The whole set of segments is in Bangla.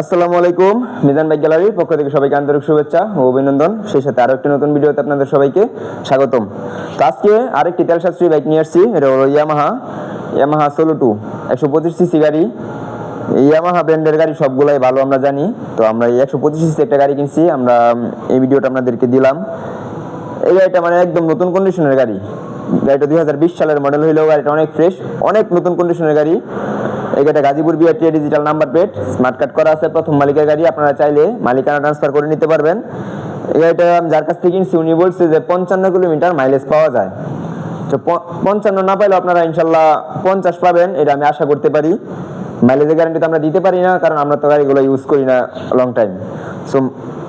আসসালামু আলাইকুম, মিজান বাইক গ্যালারির পক্ষ থেকে সবাইকে আন্তরিক শুভেচ্ছা ও অভিনন্দন। সেই সাথে আরও একটি নতুন ভিডিওতে আপনাদের সবাইকে স্বাগতম। তো আজকে আরেকটি তেল সাশ্রয়ী বাইক নিয়ে আসছি, এটা হলো ইয়ামাহা ইয়ামাহা সোলো টু, একশো পঁচিশ সিসি গাড়ি। ইয়ামাহা ব্র্যান্ডের গাড়ি সবগুলাই ভালো আমরা জানি, তো আমরা এই একশো পঁচিশ সিসি একটা গাড়ি কিনছি, আমরা এই ভিডিওটা আপনাদেরকে দিলাম। এই গাড়িটা মানে একদম নতুন কন্ডিশনের গাড়ি। গাড়িটা দুই হাজার বিশ সালের মডেল হইলেও গাড়িটা অনেক ফ্রেশ অনেক নতুন কন্ডিশনের গাড়ি। এই গাড়িটা Gazipur BRT digital number plate smart card করা আছে, প্রথম মালিকের গাড়ি, আপনারা চাইলে মালিকানা ট্রান্সফার করে নিতে পারবেন। এই গাড়িটা যার কাছ থেকে কিনছি, উনি বলছে যে পঞ্চান্ন কিলোমিটার মাইলেজ পাওয়া যায়। তো পঞ্চান্ন না পাইলেও আপনারা ইনশাল্লাহ পঞ্চাশ পাবেন, এটা আমি আশা করতে পারি। মাইলেজের গ্যারান্টি তো আমরা দিতে পারি না, কারণ আমরা তো গাড়িগুলো ইউজ করি না লং টাইম সো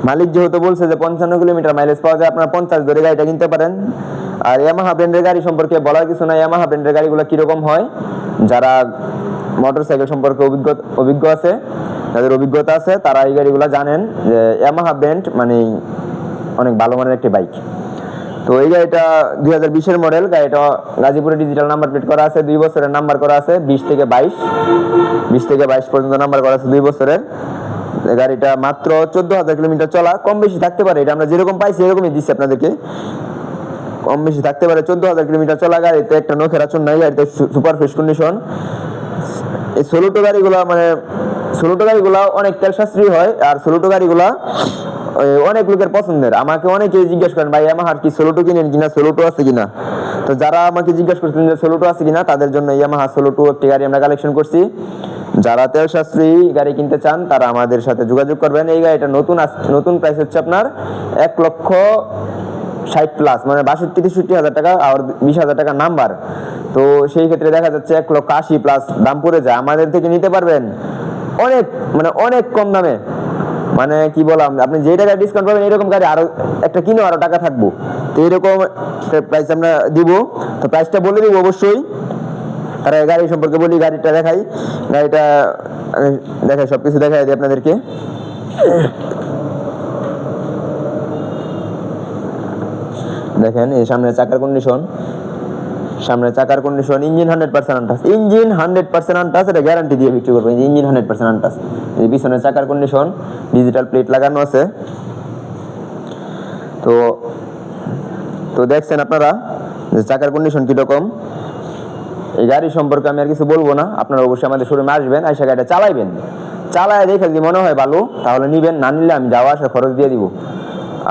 মালিক যেহেতু বলছে যে পঞ্চান্ন কিলোমিটার মাইলেজ পাওয়া যায়, আপনারা পঞ্চাশ ধরে গাড়িটা কিনতে পারেন। আর ইয়ামাহা ব্র্যান্ডের গাড়ি সম্পর্কে বলার কিছু না ইয়ামাহা ব্র্যান্ডের গাড়িগুলো কীরকম হয়, যারা মোটরসাইকেল সম্পর্কে অভিজ্ঞ অভিজ্ঞ আছে, যাদের অভিজ্ঞতা আছে, তারা এই গাড়িগুলো জানেন যে ইয়ামাহা ব্র্যান্ড মানে অনেক ভালো মানের একটি বাইক। তো এই গাড়িটা দুই হাজার বিশের মডেল গাড়িটা গাজীপুরে ডিজিটাল নাম্বার প্লেট করা আছে, দুই বছরের নাম্বার করা আছে, বিশ থেকে বাইশ। বিশ থেকে বাইশ পর্যন্ত নাম্বার করা আছে দুই বছরের। গাড়িটা মাত্র চোদ্দ হাজার কিলোমিটার চলা, কম বেশি থাকতে পারে, এটা আমরা যেরকম পাইছি এরকমই দিচ্ছি আপনাদেরকে। কম বেশি থাকতে পারে, চোদ্দ হাজার কিলোমিটার চলা গাড়িতে একটা নখের আচরণ নাই গাড়িতে সুপার ফ্রেশ কন্ডিশন এই সোলোটো গাড়িগুলা মানে সোলোটো গাড়িগুলা অনেক তেল সাশ্রয়ী হয় আর সোলোটো গাড়িগুলা অনেক লোকের পছন্দের। আমাকে অনেকে জিজ্ঞেস করেন, ভাই আমার কি সোলোটো কিনেন কিনা? সোলোটো আছে কিনা? তো যারা আমাকে জিজ্ঞেস করছেন যে সোলোটো আছে কিনা, তাদের জন্য ইয়ামাহা সোলোটো একটি গাড়ি আমরা কালেকশন করছি। যারা তেল সাশ্রয়ী গাড়ি কিনতে চান, তারা আমাদের সাথে যোগাযোগ করবেন। এই গাড়িটা নতুন নতুন প্রাইস হচ্ছে আপনার এক লক্ষ ষাট প্লাস মানে বাষট্টি, তেষট্টি হাজার টাকা আর বিশ হাজার টাকা নাম্বার তো সেই ক্ষেত্রে দেখা যাচ্ছে এক লক্ষ আশি প্লাস দাম পড়ে যায়। আমাদের থেকে নিতে পারবেন অনেক মানে অনেক কম দামে। মানে কি বললাম, আপনি যে টাকা ডিসকাউন্ট পাবেন এরকম গাড়ি আরও একটা কিনো আরও টাকা থাকব। তো এরকম প্রাইস আমরা দিব। তো প্রাইসটা বলে দিব অবশ্যই। তারা গাড়ি সম্পর্কে বলি, গাড়িটা দেখাই। গাড়িটা দেখাই, সবকিছু দেখাই দিই আপনাদেরকে। দেখেন, এই সামনে চাকার কন্ডিশন সামনে চাকার condition engine hundred percent untouched engine hundred percent untouched এটা গ্যারান্টি দিয়ে বিক্রি করব ইঞ্জিন হান্ড্রেড পার্সেন্ট আনটাস এই পিছনে চাকার কন্ডিশন ডিজিটাল প্লেট লাগানো আছে। তো তো দেখছেন আপনারা যে চাকার কন্ডিশন কীরকম। এই গাড়ি সম্পর্কে আমি আর কিছু বলব না, আপনারা অবশ্যই আমাদের শোরুমে আসবেন, আইসা গাড়িটা চালাইবেন। চালায় দেখে যদি মনে হয় ভালো, তাহলে নিবেন, না নিলে আমি যাওয়া আসা খরচ দিয়ে দিব।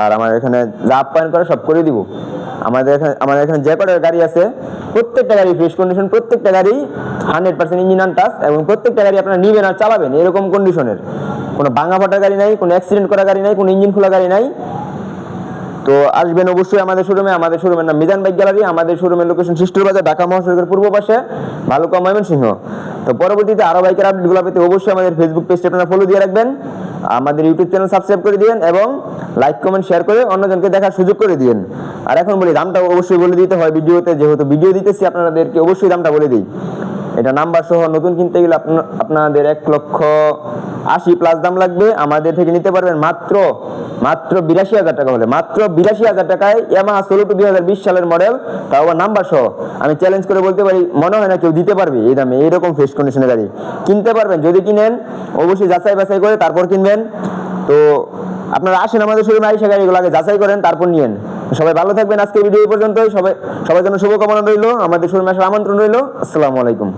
আর আমার এখানে যা আপ্যায়ন করে সব করে দিব। আমাদের এখানে আমাদের এখানে যে কটা গাড়ি আছে, প্রত্যেকটা গাড়ি ফ্রেশ কন্ডিশন প্রত্যেকটা গাড়ি হান্ড্রেড পার্সেন্ট ইঞ্জিন টাচ এবং প্রত্যেকটা গাড়ি আপনারা নিবেন আর চালাবেন এরকম কন্ডিশনের কোনো ভাঙা ফাটা গাড়ি নাই, কোনো অ্যাক্সিডেন্ট করা গাড়ি নাই, কোনো ইঞ্জিন খোলা গাড়ি নাই। তো আসবেন অবশ্যই আমাদের শোরুমে আমাদের শোরুমের নাম মিজান বাইক গ্যালারি। আমাদের শোরুমের লোকেশন শিষ্টুর বাজার, ঢাকা মহাসড়কের পূর্ব পাশে ভালুকা ময়মনসিংহ। তো পরবর্তীতে আরও বাইকের আপডেটগুলো পেতে অবশ্যই আমাদের ফেসবুক পেজটা আপনারা ফলো দিয়ে রাখবেন। আমাদের ইউটিউব চ্যানেল সাবস্ক্রাইব করে দিবেন এবং লাইক কমেন্ট শেয়ার করে অন্যজনকে দেখার সুযোগ করে দিবেন আর এখন বলি দামটা অবশ্যই বলে দিতে হয়। ভিডিওতে যেহেতু ভিডিও দিতেছি, আপনাদেরকে অবশ্যই দামটা বলে দিই। এটা নাম্বার সহ নতুন কিনতে গেলে আপনাদের এক লক্ষ আশি প্লাস দাম লাগবে। আমাদের থেকে নিতে পারবেন মাত্র মাত্র বিরাশি হাজার টাকা হলে মাত্র বিরাশি হাজার টাকায় ইয়ামাহা ষোলো টু দুই হাজার বিশ সালের মডেল, তাও আবার নাম্বার সহ। আমি চ্যালেঞ্জ করে বলতে পারি, মনে হয় না কেউ দিতে পারবে এই দামে, এইরকম ফ্রেশ কন্ডিশনের গাড়ি। কিনতে পারবেন, যদি কিনেন, অবশ্যই যাচাই বাছাই করে তারপর কিনবেন। তো আপনারা আসেন আমাদের শোরুমে, আইসা গাড়িগুলো আগে যাচাই করেন, তারপর নিয়েন। সবাই ভালো থাকবেন। আজকে ভিডিও পর্যন্ত সবাই সবার জন্য শুভকামনা রইল। আমাদের শুরু মাসের আমন্ত্রণ রইল। আসসালামু আলাইকুম।